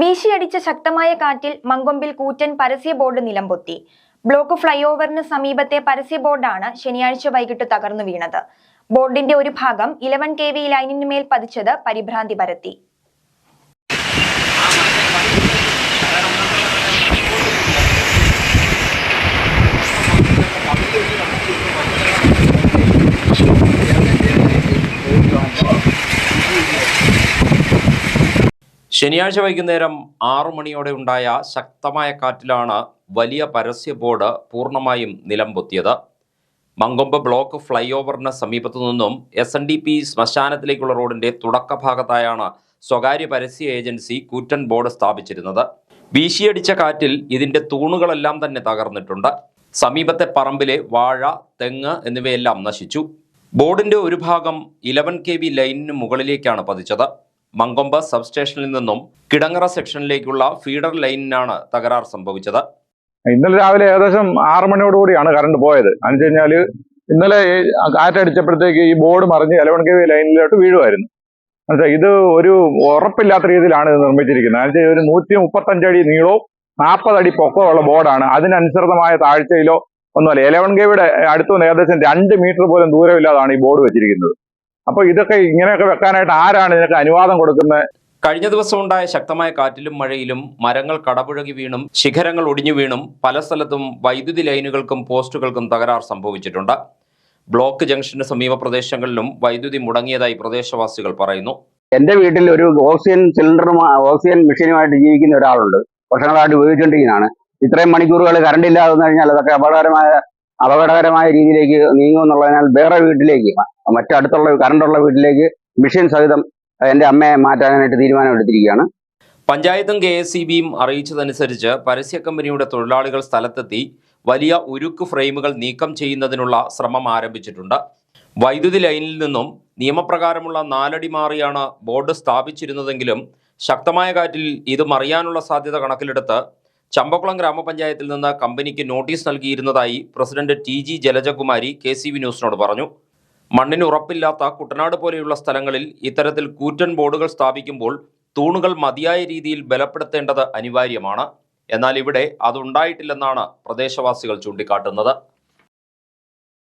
വീശിയടിച്ച ശക്തമായ കാറ്റിൽ മങ്കൊമ്പിൽ കൂറ്റൻ പരസ്യ ബോർഡ് നിലംപൊത്തി. ബ്ലോക്ക് ഫ്ലൈഓവറിന് സമീപത്തെ പരസ്യ ബോർഡാണ് ശനിയാഴ്ച വൈകിട്ട് തകർന്നു വീണത്. ബോർഡിന്റെ ഒരു ഭാഗം ഇലവൻ കെ വി ലൈനിനുമേൽ പതിച്ചത് പരിഭ്രാന്തി പരത്തി. ശനിയാഴ്ച വൈകുന്നേരം ആറു മണിയോടെ ഉണ്ടായ ശക്തമായ കാറ്റിലാണ് വലിയ പരസ്യ ബോർഡ് പൂർണമായും നിലംപൊത്തിയത്. മങ്കൊമ്പ് ബ്ലോക്ക് ഫ്ലൈ ഓവറിന് സമീപത്തു നിന്നും എസ് എൻ ഡി പി ശ്മശാനത്തിലേക്കുള്ള റോഡിന്റെ തുടക്കഭാഗത്തായാണ് സ്വകാര്യ പരസ്യ ഏജൻസി കൂറ്റൻ ബോർഡ് സ്ഥാപിച്ചിരുന്നത്. വീശിയടിച്ച കാറ്റിൽ ഇതിന്റെ തൂണുകളെല്ലാം തന്നെ തകർന്നിട്ടുണ്ട്. സമീപത്തെ പറമ്പിലെ വാഴ തെങ്ങ് എന്നിവയെല്ലാം നശിച്ചു. ബോർഡിന്റെ ഒരു ഭാഗം ഇലവൻ കെ വി ലൈനിന് മുകളിലേക്കാണ് പതിച്ചത്. മങ്കൊമ്പ് സബ്സ്റ്റേഷനിൽ നിന്നും കിടങ്ങറ സെക്ഷനിലേക്കുള്ള ഫീഡർ ലൈനിനാണ് തകരാർ സംഭവിച്ചത്. ഇന്നലെ രാവിലെ ഏകദേശം ആറു മണിയോടുകൂടിയാണ് കറണ്ട് പോയത്. എന്ന് വെച്ച് കഴിഞ്ഞാൽ ഇന്നലെ കാറ്റടിച്ചപ്പോഴത്തേക്ക് ഈ ബോർഡ് മറിഞ്ഞ് എലവൻ കെ വി ലൈനിലോട്ട് വീഴുമായിരുന്നു. മനസ്സിലായി? ഇത് ഒരു ഉറപ്പില്ലാത്ത രീതിയിലാണ് ഇത് നിർമ്മിച്ചിരിക്കുന്നത്. വെച്ചാൽ ഒരു നൂറ്റി മുപ്പത്തഞ്ചടി നീളവും നാൽപ്പതടി പൊക്കമുള്ള ബോർഡാണ്. അതിനനുസൃതമായ താഴ്ചയിലോ ഒന്നുമല്ല. ഇലവൺ കെ വിയുടെ അടുത്തുനിന്ന് ഏകദേശം രണ്ട് മീറ്റർ പോലും ദൂരമില്ലാതാണ് ഈ ബോർഡ് വെച്ചിരിക്കുന്നത്. അപ്പൊ ഇതൊക്കെ ഇങ്ങനെയൊക്കെ വെക്കാനായിട്ട് ആരാണ് ഇതിനൊക്കെ അനുവാദം കൊടുക്കുന്നത് കഴിഞ്ഞ ദിവസം ഉണ്ടായ ശക്തമായ കാറ്റിലും മഴയിലും മരങ്ങൾ കടപുഴകി വീണും ശിഖരങ്ങൾ ഒടിഞ്ഞു വീണും പല സ്ഥലത്തും വൈദ്യുതി ലൈനുകൾക്കും പോസ്റ്റുകൾക്കും തകരാർ സംഭവിച്ചിട്ടുണ്ട്. ബ്ലോക്ക് ജംഗ്ഷന് സമീപ പ്രദേശങ്ങളിലും വൈദ്യുതി മുടങ്ങിയതായി പ്രദേശവാസികൾ പറയുന്നു. എന്റെ വീട്ടിൽ ഒരു ഓക്സിജൻ സിലിണ്ടറും ഓക്സിജൻ മെഷീനുമായിട്ട് ജീവിക്കുന്ന ഒരാളുണ്ട്. വർഷങ്ങളായിട്ട് ഉപയോഗിച്ചുകൊണ്ടിരിക്കുന്നതാണ്. ഇത്രയും മണിക്കൂറുകൾ കറണ്ട് ഇല്ലാതെ വന്നു കഴിഞ്ഞാൽ അതൊക്കെ അപകടകരമായ അപകടകരമായ രീതിയിലേക്ക് നീങ്ങും എന്നുള്ളതിനാൽ വേറെ വീട്ടിലേക്ക് മറ്റടുത്തുള്ള കറണ്ടുള്ള വീട്ടിലേക്ക് മെഷീൻ സഹിതം എന്റെ അമ്മയെ മാറ്റാനായിട്ട് തീരുമാനമെടുത്തിരിക്കുകയാണ്. പഞ്ചായത്തും കെ എസ് സി ബിയും അറിയിച്ചതനുസരിച്ച് പരസ്യ കമ്പനിയുടെ തൊഴിലാളികൾ സ്ഥലത്തെത്തി വലിയ ഉരുക്ക് ഫ്രെയിമുകൾ നീക്കം ചെയ്യുന്നതിനുള്ള ശ്രമം ആരംഭിച്ചിട്ടുണ്ട്. വൈദ്യുതി ലൈനിൽ നിന്നും നിയമപ്രകാരമുള്ള നാലടി മാറിയാണ് ബോർഡ് സ്ഥാപിച്ചിരുന്നതെങ്കിലും ശക്തമായ കാറ്റിൽ ഇത് മറിയാനുള്ള സാധ്യത കണക്കിലെടുത്ത് ചമ്പക്കുളം ഗ്രാമപഞ്ചായത്തിൽ നിന്ന് കമ്പനിക്ക് notice നൽകിയിരുന്നതായി president T G Jalajakumari K C V ന്യൂസിനോട് പറഞ്ഞു. മണ്ണിന് ഉറപ്പില്ലാത്ത കുട്ടനാട് പോലെയുള്ള സ്ഥലങ്ങളിൽ ഇത്തരത്തിൽ കൂറ്റൻ ബോർഡുകൾ സ്ഥാപിക്കുമ്പോൾ തൂണുകൾ മതിയായ രീതിയിൽ ബലപ്പെടുത്തേണ്ടത് അനിവാര്യമാണ്. എന്നാൽ ഇവിടെ അതുണ്ടായിട്ടില്ലെന്നാണ് പ്രദേശവാസികൾ ചൂണ്ടിക്കാട്ടുന്നത്.